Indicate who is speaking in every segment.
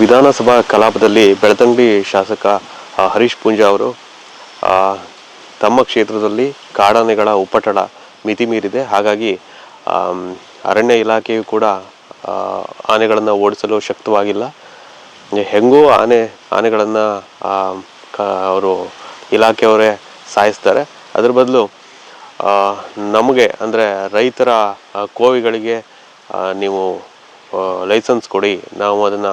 Speaker 1: ವಿಧಾನಸಭಾ ಕಲಾಪದಲ್ಲಿ ಬೆಳತಂಗಡಿ ಶಾಸಕ ಹರೀಶ್ ಪೂಂಜಾ ಅವರು ತಮ್ಮ ಕ್ಷೇತ್ರದಲ್ಲಿ ಕಾಡಾನೆಗಳ ಉಪಟಳ ಮಿತಿ ಮೀರಿದೆ. ಹಾಗಾಗಿ ಅರಣ್ಯ ಇಲಾಖೆಯು ಕೂಡ ಆನೆಗಳನ್ನು ಓಡಿಸಲು ಶಕ್ತವಾಗಿಲ್ಲ. ಹೆಂಗೂ ಆನೆ, ಆನೆಗಳನ್ನು ಅವರು ಇಲಾಖೆಯವರೇ ಸಾಯಿಸ್ತಾರೆ. ಅದ್ರ ಬದಲು ನಮಗೆ, ಅಂದರೆ ರೈತರ ಕೋವಿಗಳಿಗೆ ನೀವು ಲೈಸೆನ್ಸ್ ಕೊಡಿ, ನಾವು ಅದನ್ನು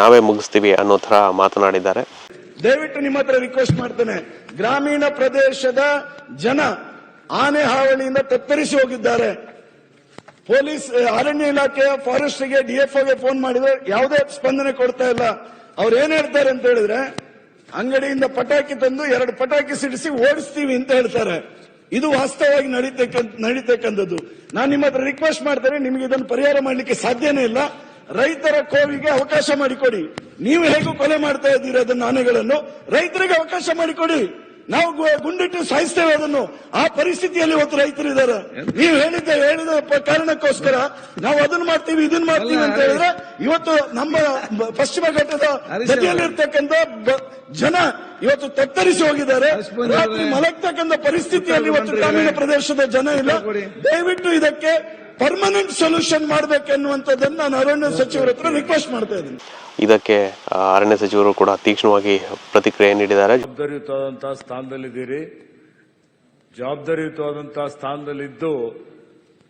Speaker 1: ನಾವೇ ಮುಗಿಸ್ತೀವಿ ಅನ್ನೋ ತರ ಮಾತನಾಡಿದ್ದಾರೆ.
Speaker 2: ದಯವಿಟ್ಟು ನಿಮ್ಮ ಹತ್ರ ರಿಕ್ವೆಸ್ಟ್ ಮಾಡ್ತೇನೆ. ಗ್ರಾಮೀಣ ಪ್ರದೇಶದ ಜನ ಆನೆ ಹಾವಳಿಯಿಂದ ತತ್ತರಿಸಿ ಹೋಗಿದ್ದಾರೆ. ಪೊಲೀಸ್ ಅರಣ್ಯ ಇಲಾಖೆ ಫಾರೆಸ್ಟ್ಗೆ ಡಿಎಫ್ಒಗೆ ಫೋನ್ ಮಾಡಿದ್ರೆ ಯಾವುದೇ ಸ್ಪಂದನೆ ಕೊಡ್ತಾ ಇಲ್ಲ. ಅವ್ರು ಏನ್ ಹೇಳ್ತಾರೆ ಅಂತ ಹೇಳಿದ್ರೆ, ಅಂಗಡಿಯಿಂದ ಪಟಾಕಿ ತಂದು ಎರಡು ಪಟಾಕಿ ಸಿಡಿಸಿ ಓಡಿಸ್ತೀವಿ ಅಂತ ಹೇಳ್ತಾರೆ. ಇದು ವಾಸ್ತವವಾಗಿ ನಡೀತಕ್ಕ ನಡೀತಕ್ಕಂಥದ್ದು ನಾನು ನಿಮ್ಮ ಹತ್ರ ರಿಕ್ವೆಸ್ಟ್ ಮಾಡ್ತೇನೆ, ನಿಮಗೆ ಇದನ್ನು ಪರಿಹಾರ ಮಾಡಲಿಕ್ಕೆ ಸಾಧ್ಯನೇ ಇಲ್ಲ. ರೈತರ ಕೋವಿಗೆ ಅವಕಾಶ ಮಾಡಿಕೊಡಿ. ನೀವು ಹೇಗೂ ಕೊಲೆ ಮಾಡ್ತಾ ಇದ್ದೀರಿ ಅದನ್ನ ಆನೆಗಳನ್ನು? ರೈತರಿಗೆ ಅವಕಾಶ ಮಾಡಿಕೊಡಿ. ನಾವು ಗುಂಡಿಟ್ಟು ಸಾಯಿಸ್ತೇವೆ ಅದನ್ನು. ಆ ಪರಿಸ್ಥಿತಿಯಲ್ಲಿ ಇವತ್ತು ರೈತರಿದ್ದಾರೆ ನೀವು ಹೇಳಿದ್ದ ಹೇಳಿದ ಕಾರಣಕ್ಕೋಸ್ಕರ ನಾವು ಅದನ್ನ ಮಾಡ್ತೀವಿ ಇದನ್ನ ಮಾಡ್ತೀವಿ ಅಂತ ಹೇಳಿದ್ರೆ ಇವತ್ತು ನಮ್ಮ ಪಶ್ಚಿಮ ಘಟ್ಟದ ಗತಿಯಲ್ಲಿರ್ತಕ್ಕಂಥ ಬ- ಜನ ಇವತ್ತು ತತ್ತರಿಸಿ ಹೋಗಿದ್ದಾರೆ. ರಾತ್ರಿ ಮಲಗ್ತಕ್ಕಂಥ ಪರಿಸ್ಥಿತಿಯಲ್ಲಿ ಇವತ್ತು ಗ್ರಾಮೀಣ ಪ್ರದೇಶದ ಜನ ಇಲ್ಲ. ದಯವಿಟ್ಟು ಇದಕ್ಕೆ ಪರ್ಮನೆಂಟ್ ಸೊಲ್ಯೂಷನ್ ಮಾಡ್ಬೇಕೆನ್ನುವಂಥದ್ದನ್ನು ನಾನು ಅರಣ್ಯ ಸಚಿವರ ಹತ್ರ ರಿಕ್ವೆಸ್ಟ್ ಮಾಡ್ತಾ ಇದ್ದೀನಿ.
Speaker 1: ಇದಕ್ಕೆ ಅರಣ್ಯ ಸಚಿವರು ಕೂಡ ತೀಕ್ಷ್ಣವಾಗಿ ಪ್ರತಿಕ್ರಿಯೆ ನೀಡಿದ್ದಾರೆ.
Speaker 3: ಜವಾಬ್ದಾರಿಯುತವಾದಂತಹ ಸ್ಥಾನದಲ್ಲಿದ್ದೀರಿ. ಜವಾಬ್ದಾರಿಯುತವಾದಂತಹ ಸ್ಥಾನದಲ್ಲಿದ್ದು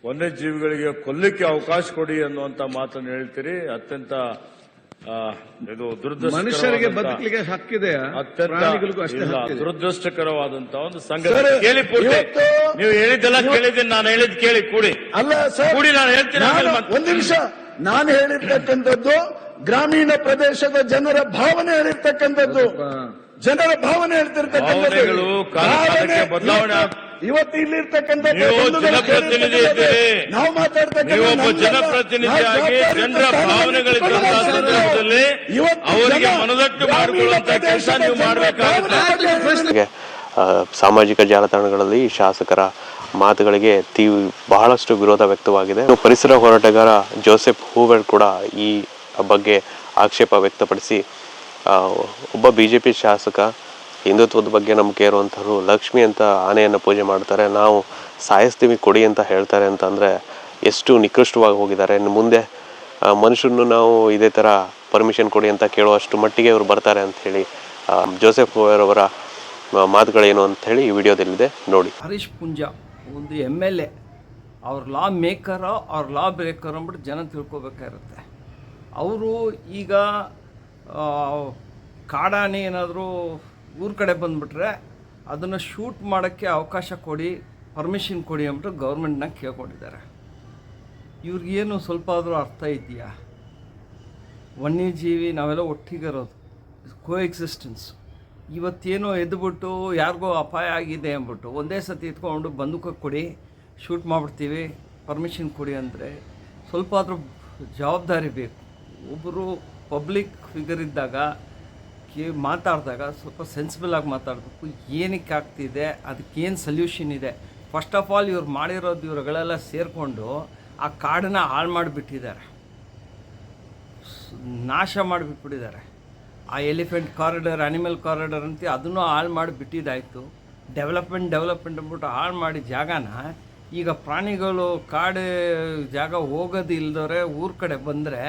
Speaker 3: ವನ್ಯಜೀವಿಗಳಿಗೆ ಕೊಲ್ಲಕ್ಕೆ ಅವಕಾಶ ಕೊಡಿ ಅನ್ನುವಂತ ಮಾತನ್ನು ಹೇಳ್ತೀರಿ. ಅತ್ಯಂತ ಇದು
Speaker 4: ಮನುಷ್ಯರಿಗೆ ಬದುಕಲಿಕ್ಕೆ ಹಕ್ಕಿದೆ.
Speaker 3: ಅತ್ಯಂತ
Speaker 4: ಪ್ರಾಣಿಗಳಿಗೂ ಅಷ್ಟೇ
Speaker 3: ಇಲ್ಲ,
Speaker 4: ಹಕ್ಕಿದೆ.
Speaker 3: ದುರದೃಷ್ಟಕರವಾದಂತಹ ಒಂದು ಸಂಗತಿ ಕೇಳಿ ಪೂರ್ತಿ. ನೀವು ಹೇಳಿದ್ದೆಲ್ಲ ಕೇಳಿದ್ದೀನಿ ನಾನು ಹೇಳಿದ್ ಕೇಳಿ ಕೂಡಿ.
Speaker 2: ಅಲ್ಲ
Speaker 3: ಕೂಡಿ ನಾನು ಹೇಳ್ತೀನಿ
Speaker 2: ಒಂದ್ ನಿಮಿಷ. ನಾನು ಹೇಳಿರ್ತಕ್ಕಂಥದ್ದು ಗ್ರಾಮೀಣ ಪ್ರದೇಶದ ಜನರ ಭಾವನೆ ಹೇಳಿರ್ತಕ್ಕಂಥದ್ದು. ಜನರ ಭಾವನೆ ಹೇಳ್ತಿರ್ತಕ್ಕಂಥದ್ದು
Speaker 3: ಬದಲಾವಣೆ
Speaker 2: ಇವತ್ತು ಇಲ್ಲಿರ್ತಕ್ಕಂಥ
Speaker 3: ನೀವು
Speaker 2: ಬಂಧುಗಳು
Speaker 3: ಜನಪ್ರತಿನಿಧಿ
Speaker 2: ನಾವು ಮಾತಾಡ್ತಕ್ಕಂಥ
Speaker 3: ನೀವು ಒಬ್ಬ ಜನಪ್ರತಿನಿಧಿಯಾಗಿ ಜನರ
Speaker 2: ಸ್ಥಾನದಲ್ಲಿ
Speaker 3: ಭಾವನೆಗಳಿದ್ದಂತಹ ಸಂದರ್ಭದಲ್ಲಿ ಅವರಿಗೆ
Speaker 2: ಜನ
Speaker 3: ಮನದಟ್ಟು
Speaker 2: ಗ್ರಾಮೀಣ
Speaker 3: ಮಾಡಿಕೊಳ್ಳುವಂತ ಕೆಲಸ ನೀವು ಮಾಡಬೇಕಾಗುತ್ತೆ.
Speaker 2: ಭಾವನೆ ಬಗ್ಗೆ
Speaker 1: ಹಾಗೆ ಆ, ಸಾಮಾಜಿಕ ಜಾಲತಾಣಗಳಲ್ಲಿ ಶಾಸಕರ ಮಾತುಗಳಿಗೆ ತೀವ್ ಬಹಳಷ್ಟು ವಿರೋಧ ವ್ಯಕ್ತವಾಗಿದೆ. ಇನ್ನು ಪರಿಸರ ಹೋರಾಟಗಾರ ಜೋಸೆಫ್ ಹೂವೆಲ್ ಕೂಡ ಈ ಬಗ್ಗೆ ಆಕ್ಷೇಪ ವ್ಯಕ್ತಪಡಿಸಿ ಒಬ್ಬ ಬಿ ಜೆ ಪಿ ಶಾಸಕ ಹಿಂದುತ್ವದ ಬಗ್ಗೆ ನಂಬಿಕೆ ಇರುವಂಥವ್ರು ಲಕ್ಷ್ಮಿ ಅಂತ ಆನೆಯನ್ನು ಪೂಜೆ ಮಾಡ್ತಾರೆ. ನಾವು ಸಾಯಿಸ್ತೀವಿ, ಕೊಡಿ ಅಂತ ಹೇಳ್ತಾರೆ ಅಂತಂದರೆ ಎಷ್ಟು ನಿಕೃಷ್ಟವಾಗಿ ಹೋಗಿದ್ದಾರೆ. ಇನ್ನು ಮುಂದೆ ಮನುಷ್ಯರನ್ನು ನಾವು ಇದೇ ಥರ ಪರ್ಮಿಷನ್ ಕೊಡಿ ಅಂತ ಕೇಳುವಷ್ಟು ಮಟ್ಟಿಗೆ ಇವರು ಬರ್ತಾರೆ ಅಂಥೇಳಿ ಜೋಸೆಫ್ ಅವರ ಮಾತುಗಳೇನು ಅಂಥೇಳಿ ಈ ವಿಡಿಯೋದಲ್ಲಿದೆ. ನೋಡಿ.
Speaker 5: ಹರೀಶ್ ಪುಂಜ, ಒಂದು ಎಂ ಎಲ್ ಎ ಅವ್ರ ಲಾ ಮೇಕರ ಅವ್ರ ಲಾ ಬ್ರೇಕರ್ ಅಂದ್ಬಿಟ್ಟು ಜನ ತಿಳ್ಕೊಬೇಕಾಗಿರುತ್ತೆ. ಅವರು ಈಗ ಕಾಡಾನೆ ಏನಾದರೂ ಊರ ಕಡೆ ಬಂದುಬಿಟ್ರೆ ಅದನ್ನು ಶೂಟ್ ಮಾಡೋಕ್ಕೆ ಅವಕಾಶ ಕೊಡಿ ಪರ್ಮಿಷನ್ ಕೊಡಿ ಅಂದ್ಬಿಟ್ಟು ಗೌರ್ಮೆಂಟ್ನಾಗ ಕೇಳ್ಕೊಂಡಿದ್ದಾರೆ. ಇವ್ರಿಗೇನು ಸ್ವಲ್ಪ ಆದರೂ ಅರ್ಥ ಇದೆಯಾ? ವನ್ಯಜೀವಿ ನಾವೆಲ್ಲ ಒಟ್ಟಿಗಿರೋದು ಕೋ ಎಕ್ಸಿಸ್ಟೆನ್ಸ್ ಇವತ್ತೇನೋ ಎದ್ದುಬಿಟ್ಟು ಯಾರಿಗೋ ಅಪಾಯ ಆಗಿದೆ ಅಂದ್ಬಿಟ್ಟು ಒಂದೇ ಸತಿ ಎತ್ಕೊಂಡು ಬಂದೂಕ ಕೊಡಿ ಶೂಟ್ ಮಾಡಿಬಿಡ್ತೀವಿ ಪರ್ಮಿಷನ್ ಕೊಡಿ ಅಂದರೆ ಸ್ವಲ್ಪ ಆದರೂ ಜವಾಬ್ದಾರಿ ಬೇಕು. ಒಬ್ಬರು ಪಬ್ಲಿಕ್ ಫಿಗರ್ ಇದ್ದಾಗ, ಕೇ, ಮಾತಾಡಿದಾಗ ಸ್ವಲ್ಪ ಸೆನ್ಸಿಬಲ್ ಆಗಿ ಮಾತಾಡಬೇಕು. ಏನಕ್ಕೆ ಆಗ್ತಿದೆ? ಅದಕ್ಕೇನು ಸೊಲ್ಯೂಷನ್ ಇದೆ? ಫಸ್ಟ್ ಆಫ್ ಆಲ್ ಇವ್ರು ಮಾಡಿರೋದು ಇವರುಗಳೆಲ್ಲ ಸೇರಿಕೊಂಡು ಆ ಕಾಡನ್ನ ಹಾಳು ಮಾಡಿಬಿಟ್ಟಿದ್ದಾರೆ. ನಾಶ ಮಾಡಿಬಿಟ್ಬಿಟ್ಟಿದ್ದಾರೆ. ಆ ಎಲಿಫೆಂಟ್ ಕಾರಿಡಾರ್ ಅನಿಮಲ್ ಕಾರಿಡಾರ್ ಅಂತ ಅದನ್ನು ಹಾಳು ಮಾಡಿ ಬಿಟ್ಟಿದ್ದಾಯಿತು ಡೆವಲಪ್ಮೆಂಟ್ ಡೆವಲಪ್ಮೆಂಟ್ ಅಂದ್ಬಿಟ್ಟು ಹಾಳು ಮಾಡಿ ಜಾಗನ ಈಗ ಪ್ರಾಣಿಗಳು ಕಾಡು ಜಾಗ ಹೋಗೋದು ಇಲ್ದವ್ರೆ ಊರ ಕಡೆ ಬಂದರೆ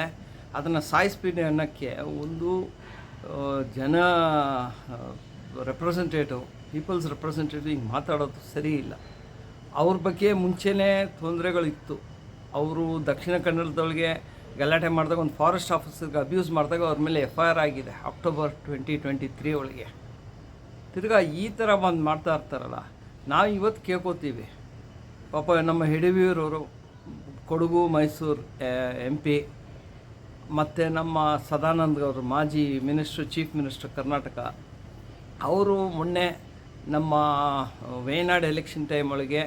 Speaker 5: ಅದನ್ನು ಸಾಯಿಸ್ಬಿಡಿ ಅನ್ನೋಕ್ಕೆ ಒಂದು ಜನ ರೆಪ್ರೆಸೆಂಟೇಟಿವ್ ಪೀಪಲ್ಸ್ ರೆಪ್ರೆಸೆಂಟೇಟಿವ್ ಹಿಂಗೆ ಮಾತಾಡೋದು ಸರಿ ಇಲ್ಲ. ಅವ್ರ ಬಗ್ಗೆ ಮುಂಚೆನೇ ತೊಂದರೆಗಳಿತ್ತು. ಅವರು ದಕ್ಷಿಣ ಕನ್ನಡದೊಳಗೆ ಗಲಾಟೆ ಮಾಡಿದಾಗ, ಒಂದು ಫಾರೆಸ್ಟ್ ಆಫೀಸರ್ಗೆ ಅಬ್ಯೂಸ್ ಮಾಡಿದಾಗ ಅವ್ರ ಮೇಲೆ ಎಫ್ ಐ ಆರ್ ಆಗಿದೆ ಅಕ್ಟೋಬರ್ ಟ್ವೆಂಟಿ ಟ್ವೆಂಟಿ ತ್ರೀ ಒಳಗೆ. ತಿರ್ಗಾ ಈ ಥರ ಬಂದು ಮಾಡ್ತಾ ಇರ್ತಾರಲ್ಲ, ನಾವು ಇವತ್ತು ಕೇಳ್ಕೊತೀವಿ. ಪಾಪ ನಮ್ಮ ಹಿಡವಿಯರವರು ಕೊಡಗು, ಮೈಸೂರು ಎಂ ಪಿ ಮತ್ತು ನಮ್ಮ ಸದಾನಂದ್ ಅವರು, ಮಾಜಿ ಮಿನಿಸ್ಟ್ರು, ಚೀಫ್ ಮಿನಿಸ್ಟ್ರ್ ಕರ್ನಾಟಕ, ಅವರು ಮೊನ್ನೆ ನಮ್ಮ ವೇನಾಡ್ ಎಲೆಕ್ಷನ್ ಟೈಮ್ ಒಳಗೆ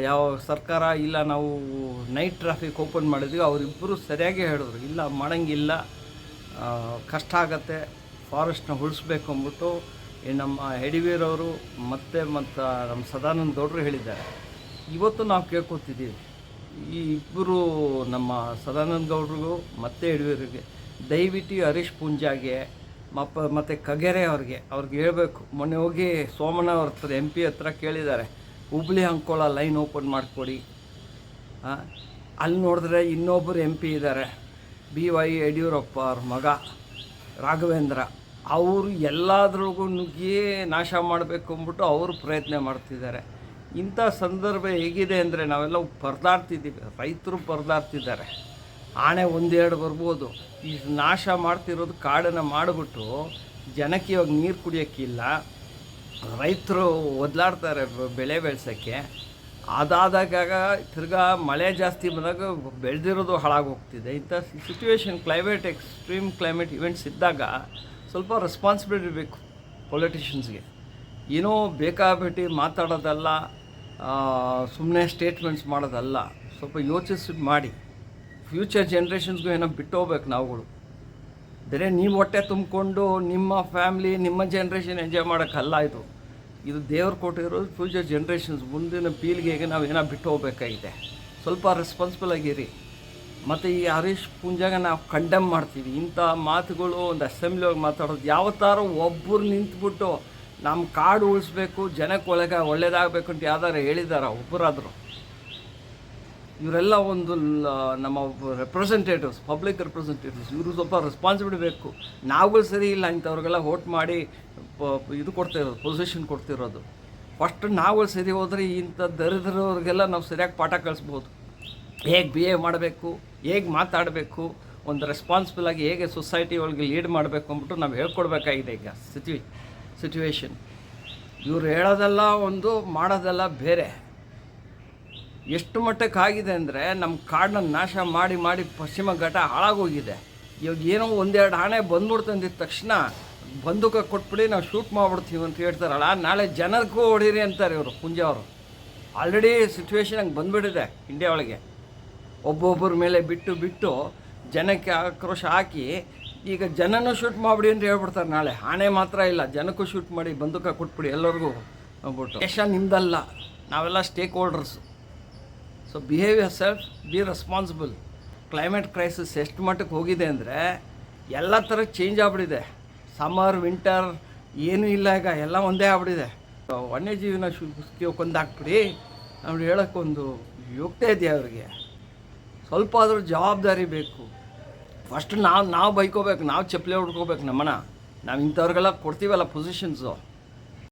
Speaker 5: ಯಾವ ಸರ್ಕಾರ ಇಲ್ಲ, ನಾವು ನೈಟ್ ಟ್ರಾಫಿಕ್ ಓಪನ್ ಮಾಡಿದ್ವಿ. ಅವರಿಬ್ಬರು ಸರಿಯಾಗಿ ಹೇಳಿದ್ರು. ಇಲ್ಲ, ಮಾಡೋಂಗಿಲ್ಲ. ಕಷ್ಟ ಆಗತ್ತೆ. ಫಾರೆಸ್ಟ್ನ ಉಳಿಸ್ಬೇಕು ಅಂದ್ಬಿಟ್ಟು ನಮ್ಮ ಯಡಿವೀರವರು ಮತ್ತು ಮತ್ತು ನಮ್ಮ ಸದಾನಂದ ಗೌಡರು ಹೇಳಿದ್ದಾರೆ. ಇವತ್ತು ನಾವು ಕೇಳ್ಕೊತಿದ್ದೀವಿ. ಈ ಇಬ್ಬರು ನಮ್ಮ ಸದಾನಂದ ಗೌಡ್ರಿಗೂ, ಮತ್ತು ಯಡಿಯೂರಿಗೆ ದಯವಿಟ್ಟು ಹರೀಶ್ ಪೂಂಜಾಗೆ, ಮಪ್ಪ, ಮತ್ತು ಕಗೆರೆ ಅವ್ರಿಗೆ ಅವ್ರಿಗೆ ಹೇಳಬೇಕು. ಮೊನ್ನೆ ಹೋಗಿ ಸೋಮಣ್ಣ ಅವ್ರ ಹತ್ರ ಎಂ ಪಿ ಹತ್ರ ಕೇಳಿದ್ದಾರೆ. ಹುಬ್ಳಿ ಅಂಕೋಳ ಲೈನ್ ಓಪನ್ ಮಾಡಿಕೊಡಿ. ಅಲ್ಲಿ ನೋಡಿದ್ರೆ ಇನ್ನೊಬ್ಬರು ಎಂ ಪಿ ಇದ್ದಾರೆ. ಬಿ ವೈ ಯಡಿಯೂರಪ್ಪ ಅವ್ರ ಮಗ, ರಾಘವೇಂದ್ರ. ಅವರು ಎಲ್ಲಾದ್ರಿಗೂ ನುಗ್ಗಿ ನಾಶ ಮಾಡಬೇಕು ಅಂದ್ಬಿಟ್ಟು ಅವರು ಪ್ರಯತ್ನ ಮಾಡ್ತಿದ್ದಾರೆ. ಇಂಥ ಸಂದರ್ಭ ಹೇಗಿದೆ ಅಂದರೆ ನಾವೆಲ್ಲ ಪರದಾಡ್ತಿದ್ದೀವಿ. ರೈತರು ಪರದಾಡ್ತಿದ್ದಾರೆ. ಆಣೆ ಒಂದೆರಡು ಬರ್ಬೋದು. ಈ ನಾಶ ಮಾಡ್ತಿರೋದು ಕಾಡನ್ನು ಮಾಡಿಬಿಟ್ಟು ಜನಕ್ಕೆ ಇವಾಗ ನೀರು ಕುಡಿಯೋಕ್ಕಿಲ್ಲ ರೈತರು ಒದಲಾಡ್ತಾರೆ ಬೆಳೆ ಬೆಳೆಸೋಕ್ಕೆ. ಅದಾದಾಗ ತಿರ್ಗಾ ಮಳೆ ಜಾಸ್ತಿ ಬಂದಾಗ ಬೆಳೆದಿರೋದು ಹಾಳಾಗೋಗ್ತಿದೆ. ಇಂಥ situation climate extreme climate events ಇದ್ದಾಗ ಸ್ವಲ್ಪ ರೆಸ್ಪಾನ್ಸಿಬಿಲಿಟಿ ಬೇಕು ಪೊಲಿಟಿಷಿಯನ್ಸ್ಗೆ ಏನೋ ಬೇಕಾಬಿಟ್ಟು ಮಾತಾಡೋದಲ್ಲ. ಸುಮ್ಮನೆ ಸ್ಟೇಟ್ಮೆಂಟ್ಸ್ ಮಾಡೋದಲ್ಲ. ಸ್ವಲ್ಪ ಯೋಚಿಸಿ ಮಾಡಿ. ಫ್ಯೂಚರ್ ಜನ್ರೇಷನ್ಸ್ಗೂ ಏನೋ ಬಿಟ್ಟು ಹೋಗ್ಬೇಕು ನಾವುಗಳು. ಬೇರೆ ನೀವು ಹೊಟ್ಟೆ ತುಂಬಿಕೊಂಡು ನಿಮ್ಮ ಫ್ಯಾಮ್ಲಿ ನಿಮ್ಮ ಜನ್ರೇಷನ್ ಎಂಜಾಯ್ ಮಾಡೋಕ್ಕಲ್ಲ ಇದು. ಇದು ದೇವ್ರು ಕೊಟ್ಟಿರೋದು ಫ್ಯೂಚರ್ ಜನ್ರೇಷನ್ಸ್ ಮುಂದಿನ ಪೀಳಿಗೆಗೆ ನಾವು ಏನೋ ಬಿಟ್ಟು ಹೋಗ್ಬೇಕಾಗಿದೆ. ಸ್ವಲ್ಪ ರೆಸ್ಪಾನ್ಸಿಬಲ್ ಆಗಿರಿ. ಮತ್ತು ಈ ಹರೀಶ್ ಪುಂಜಾಗ ನಾವು ಕಂಡೆಮ್ ಮಾಡ್ತೀವಿ. ಇಂಥ ಮಾತುಗಳು ಒಂದು ಅಸೆಂಬ್ಲಿ ಹೋಗಿ ಮಾತಾಡೋದು ಯಾವತ್ತಾರು ಒಬ್ಬರು ನಿಂತ್ಬಿಟ್ಟು ನಮ್ಮ ಕಾಡು ಉಳಿಸ್ಬೇಕು, ಜನಕ್ಕೆ ಒಳಗೆ ಒಳ್ಳೇದಾಗಬೇಕು ಅಂತ ಯಾವ್ದಾರು ಹೇಳಿದಾರ ಒಬ್ಬರಾದರು ಇವರೆಲ್ಲ ಒಂದು ನಮ್ಮ ರೆಪ್ರೆಸೆಂಟೇಟಿವ್ಸ್ ಪಬ್ಲಿಕ್ ರೆಪ್ರೆಸೆಂಟೇಟಿವ್ಸ್ ಇವರು ಸ್ವಲ್ಪ ರೆಸ್ಪಾನ್ಸಿಬಿಲಿಟಿ ಬೇಕು. ನಾವುಗಳು ಸರಿ ಇಲ್ಲ ಇಂಥವ್ರಿಗೆಲ್ಲ ವೋಟ್ ಮಾಡಿ ಇದು ಕೊಡ್ತಿರೋದು ಪೊಸಿಷನ್ ಕೊಡ್ತಿರೋದು. ಫಸ್ಟ್ ನಾವುಗಳು ಸರಿ ಹೋದರೆ ಇಂಥ ದರಿದ್ರವ್ರಿಗೆಲ್ಲ ನಾವು ಸರಿಯಾಗಿ ಪಾಠ ಕಳಿಸ್ಬೋದು ಹೇಗೆ ಬಿಹೇವ್ ಮಾಡಬೇಕು, ಹೇಗೆ ಮಾತಾಡಬೇಕು, ಒಂದು ರೆಸ್ಪಾನ್ಸಿಬಲ್ ಆಗಿ ಹೇಗೆ ಸೊಸೈಟಿ ಒಳಗೆ ಲೀಡ್ ಮಾಡಬೇಕು ಅಂದ್ಬಿಟ್ಟು ನಾವು ಹೇಳ್ಕೊಡ್ಬೇಕಾಗಿದೆ ಈಗ ಸಿಚುವಿ ಸಿಚುವೇಶನ್ ಇವ್ರು ಹೇಳೋದೆಲ್ಲ ಒಂದು, ಮಾಡೋದೆಲ್ಲ ಬೇರೆ. ಎಷ್ಟು ಮಟ್ಟಕ್ಕೆ ಆಗಿದೆ ಅಂದರೆ ನಮ್ಮ ಕಾಡನ್ನ ನಾಶ ಮಾಡಿ ಮಾಡಿ ಪಶ್ಚಿಮ ಘಟ್ಟ ಹಾಳಾಗೋಗಿದೆ. ಇವಾಗ ಏನೋ ಒಂದೆರಡು ಆಣೆ ಬಂದ್ಬಿಡ್ತು ಅಂದಿದ ತಕ್ಷಣ ಬಂದೂಕ ಕೊಟ್ಬಿಡಿ, ನಾವು ಶೂಟ್ ಮಾಡಿಬಿಡ್ತೀವಿ ಅಂತ ಹೇಳ್ತಾರಲ್ಲ, ನಾಳೆ ಜನಕ್ಕೂ ಹೊಡೀರಿ ಅಂತಾರೆ ಇವರು, ಪುಂಜ ಅವರು. ಆಲ್ರೆಡಿ ಸಿಚುವೇಶನ್ ಹಂಗೆ ಬಂದುಬಿಟ್ಟಿದೆ ಇಂಡಿಯಾ ಒಳಗೆ. ಒಬ್ಬೊಬ್ಬರ ಮೇಲೆ ಬಿಟ್ಟು ಬಿಟ್ಟು ಜನಕ್ಕೆ ಆಕ್ರೋಶ ಹಾಕಿ ಈಗ ಜನನೂ ಶೂಟ್ ಮಾಡಿಬಿಡಿ ಅಂತ ಹೇಳ್ಬಿಡ್ತಾರೆ ನಾಳೆ. ಆನೆ ಮಾತ್ರ ಇಲ್ಲ, ಜನಕ್ಕೂ ಶೂಟ್ ಮಾಡಿ ಬಂದೂಕ ಕೊಟ್ಬಿಡಿ, ಎಲ್ಲರಿಗೂ ಅಂದ್ಬಿಟ್ಟು ದೇಶ ನಿಮ್ದಲ್ಲ, ನಾವೆಲ್ಲ stakeholders so behave yourself be responsible climate crisis ಎಷ್ಟು ಮಟ್ಟಕ್ಕೆ ಹೋಗಿದೆ ಅಂದರೆ, ಎಲ್ಲ ಥರ ಚೇಂಜ್ ಆಗ್ಬಿಟ್ಟಿದೆ ಸಮ್ಮರ್ ವಿಂಟರ್ ಏನೂ ಇಲ್ಲ ಈಗ, ಎಲ್ಲ ಒಂದೇ ಆಗ್ಬಿಟ್ಟಿದೆ ವನ್ಯಜೀವಿನ ಶು ಕೊಂದಾಕ್ಬಿಡಿ. ಅವ್ರು ಹೇಳೋಕ್ಕೊಂದು ಯುಕ್ತ ಇದೆಯಾ ಅವ್ರಿಗೆ? ಸ್ವಲ್ಪ ಆದರೂ ಜವಾಬ್ದಾರಿ ಬೇಕು. ಫಸ್ಟ್ ನಾವು ನಾವು ಬೈಕೋಬೇಕು ನಾವು ಚಪ್ಪಲಿ ಹೊಡ್ಕೋಬೇಕು ನಮ್ಮನ್ನ. ನಾವು ಇಂಥವ್ರಿಗೆಲ್ಲ ಕೊಡ್ತೀವಲ್ಲ ಪೊಸಿಷನ್ಸು